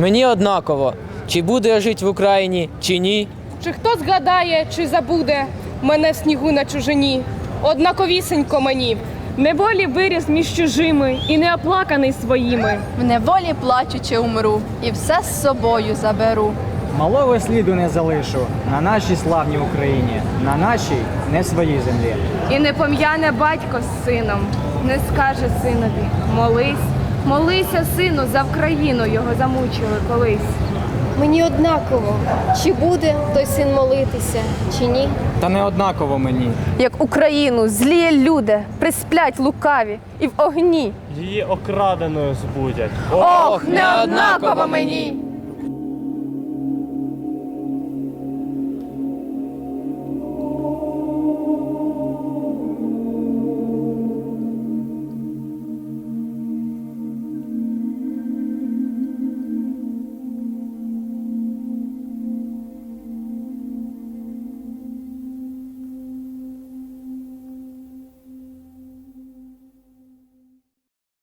Мені однаково, чи буду я жити в Україні, чи ні. Чи хто згадає, чи забуде мене в снігу на чужині? Однаковісенько мені. Неволі виріс між чужими і не оплаканий своїми. В неволі плачучи умру, і все з собою заберу. Малого сліду не залишу на нашій славній Україні, на нашій не своїй землі. І не пом'яне батько з сином, не скаже синові молись, молися, сину, за Вкраїну його замучили колись. Мені однаково, чи буде той син молитися, чи ні. Та не однаково мені. Як Україну зліє люди, присплять лукаві і в огні. Її окраденою збудять. Ох, не однаково мені.